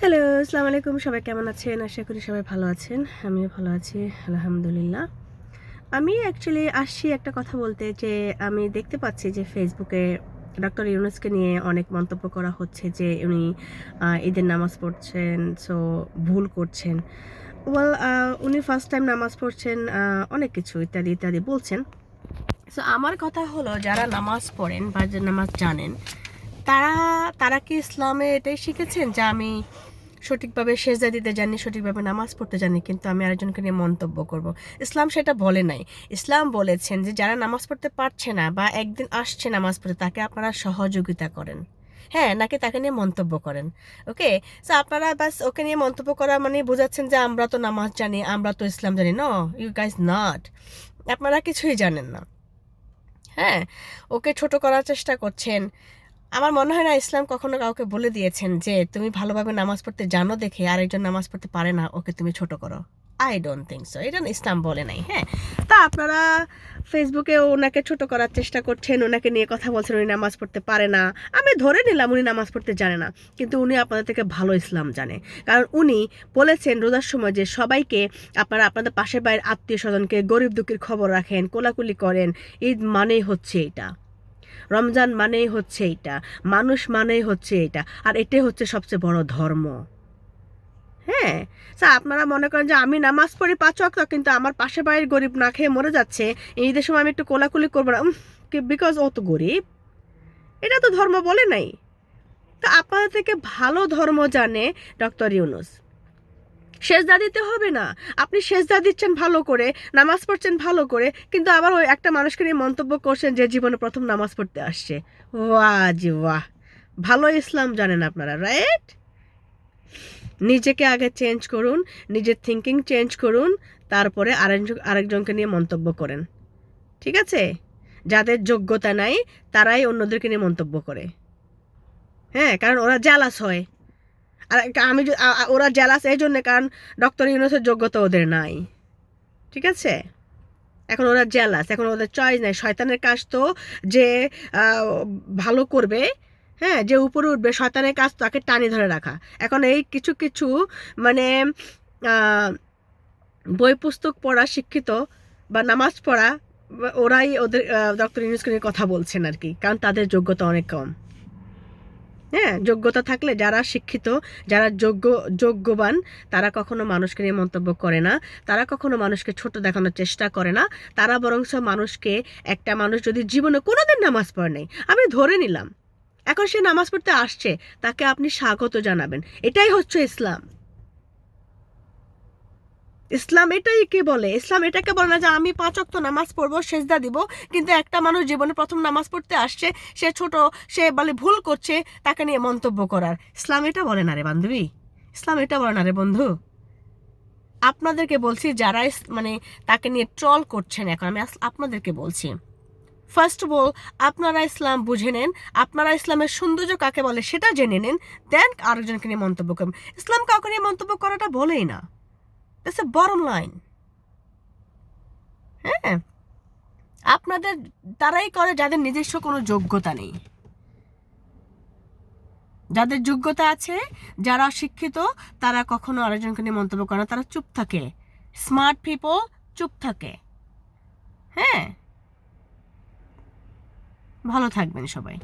Hello আসসালামু আলাইকুম। সবাই কেমন আছেন? আশা করি সবাই ভালো আছেন। আমিও ভালো আছি, আলহামদুলিল্লাহ। আমি অ্যাকচুয়ালি আসছি একটা কথা বলতে যে, আমি দেখতে পাচ্ছি যে ফেসবুকে ডক্টর ইউনুসকে নিয়ে অনেক মন্তব্য করা হচ্ছে যে, উনি ঈদের নামাজ পড়ছেন সো ভুল করছেন। ওয়েল উনি ফার্স্ট টাইম নামাজ পড়ছেন অনেক কিছু ইত্যাদি ইত্যাদি বলছেন। সো আমার কথা হলো, যারা নামাজ পড়েন বা নামাজ জানেন তারা তারা কি ইসলামে এটাই শিখেছেন যে আমি সঠিকভাবে সেজদা দিতে জানি, সঠিকভাবে নামাজ পড়তে জানি, কিন্তু আমি আরেকজনকে নিয়ে মন্তব্য করব? ইসলাম সেটা বলে নাই। ইসলাম বলেছেন যে যারা নামাজ পড়তে পারছে না বা একদিন আসছে নামাজ পড়তে, তাকে আপনারা সহযোগিতা করেন। হ্যাঁ নাকি তাকে নিয়ে মন্তব্য করেন? ওকে? সো আপনারা বাস ওকে নিয়ে মন্তব্য করা মানে বোঝাচ্ছেন যে আমরা তো নামাজ জানি, আমরা তো ইসলাম জানি। ন ইউ গাইজ নট আপনারা কিছুই জানেন না। হ্যাঁ ওকে ছোট করার চেষ্টা করছেন। আমার মনে হয় না ইসলাম কখনো কাউকে বলে দিয়েছেন যে তুমি ভালোভাবে নামাজ পড়তে জানো দেখে আরেকজন নামাজ পড়তে পারে না, ওকে তুমি ছোট করো। আই ডোন্ট থিঙ্ক সো এটা ইসলাম বলে নাই হ্যাঁ? তা আপনারা ফেসবুকে ওনাকে ছোট করার চেষ্টা করছেন, ওনাকে নিয়ে কথা বলছেন, উনি নামাজ পড়তে পারে না। আমি ধরে নিলাম উনি নামাজ পড়তে জানে না, কিন্তু উনি আপনাদের থেকে ভালো ইসলাম জানে। কারণ উনি বলেছেন রোজার সময় যে সবাইকে আপনারা আপনাদের পাশের বাইরের আত্মীয় স্বজনকে গরিব দুঃখীর খবর রাখেন, কোলাকুলি করেন, ঈদ মানেই হচ্ছে এটা। রমজান মানেই হচ্ছে এটা মানুষ মানেই হচ্ছে এটা আর এটাই হচ্ছে সবচেয়ে বড় ধর্ম। হ্যাঁ স্যার আপনারা মনে করেন যে আমি নামাজ পড়ি পাঁচ ওয়াক্ত, কিন্তু আমার পাশে বাড়ির গরিব না খেয়ে মরে যাচ্ছে ঈদের সময় আমি একটু কোলাকুলি করব না বিকজ ও তো গরিব? এটা তো ধর্ম বলে নাই। তা আপনাদের থেকে ভালো ধর্ম জানে ডক্টর ইউনুস। সেজদা দিতে হবে না। আপনি সেজদা দিচ্ছেন ভালো করে, নামাজ পড়ছেন ভালো করে, কিন্তু আবার ওই একটা মানুষকে নিয়ে মন্তব্য করছেন যে জীবনে প্রথম নামাজ পড়তে আসছে। ওয়াহ জি, ওয়াহ। ভালো ইসলাম জানেন আপনারা, রাইট? নিজেকে আগে চেঞ্জ করুন, নিজের থিঙ্কিং চেঞ্জ করুন, তারপরে আরেকজন, আরেকজনকে নিয়ে মন্তব্য করেন। ঠিক আছে? যাদের যোগ্যতা নাই, তারাই অন্যদেরকে নিয়ে মন্তব্য করে। হ্যাঁ কারণ ওরা জ্যালাস হয়। আর আমি ওরা জ্যালাস এই জন্যে, কারণ ডক্টর ইউনুসের যোগ্যতা ওদের নাই। ঠিক আছে? এখন ওরা জ্যালাস এখন ওদের চয়েস নাই। শয়তানের কাজ তো যে ভালো করবে হ্যাঁ যে উপরে উঠবে, শয়তানের কাজ তাকে টানি ধরে রাখা। এখন এই কিছু কিছু মানে বই পুস্তক পড়া শিক্ষিত বা নামাজ পড়া, ওরাই ওদের ডক্টর ইউনুসকে নিয়ে কথা বলছেন আর কি, কারণ তাদের যোগ্যতা অনেক কম। হ্যাঁ যোগ্যতা থাকলে যারা শিক্ষিত, যারা যোগ্য, যোগ্যবান, তারা কখনো মানুষকে নিয়ে মন্তব্য করে না। তারা কখনো মানুষকে ছোট দেখানোর চেষ্টা করে না। তারা বরং মানুষকে, একটা মানুষ যদি জীবনে কোনোদিন নামাজ পড়ে নেই, আমি ধরে নিলাম, এখন সে নামাজ পড়তে আসছে, তাকে আপনি স্বাগত জানাবেন। এটাই হচ্ছে ইসলাম। ইসলাম এটাই কে বলে? ইসলাম এটাকে বলে না যে আমি পাঁচ অক্ত নামাজ পড়ব, সেজদা দিব, কিন্তু একটা মানুষ জীবনে প্রথম নামাজ পড়তে আসছে, সে ছোট, সে বলে ভুল করছে, তাকে নিয়ে মন্তব্য করার। ইসলাম এটা বলে না রে বান্ধবী। ইসলাম এটা বলে না রে বন্ধু। আপনাদেরকে বলছি, যারা মানে তাকে নিয়ে ট্রল করছেন এখন, আমি আপনাদেরকে বলছি। ফার্স্ট অফ অল আপনারা ইসলাম বুঝে নেন, আপনারা ইসলামের সৌন্দর্য কাকে বলে সেটা জেনে নেন দেন আরেকজনকে নিয়ে মন্তব্য করবেন ইসলাম কাউকে নিয়ে মন্তব্য করাটা বলেই না। দ্যাটস এ বটম লাইন হ্যাঁ। আপনাদের তারাই করে যাদের নিজস্ব কোনো যোগ্যতা নেই। যাদের যোগ্যতা আছে, যারা শিক্ষিত তারা কখনো আরেকজনকে নিয়ে মন্তব্য করে না। তারা চুপ থাকে। স্মার্ট পিপল চুপ থাকে। হ্যাঁ। ভালো থাকবেন সবাই।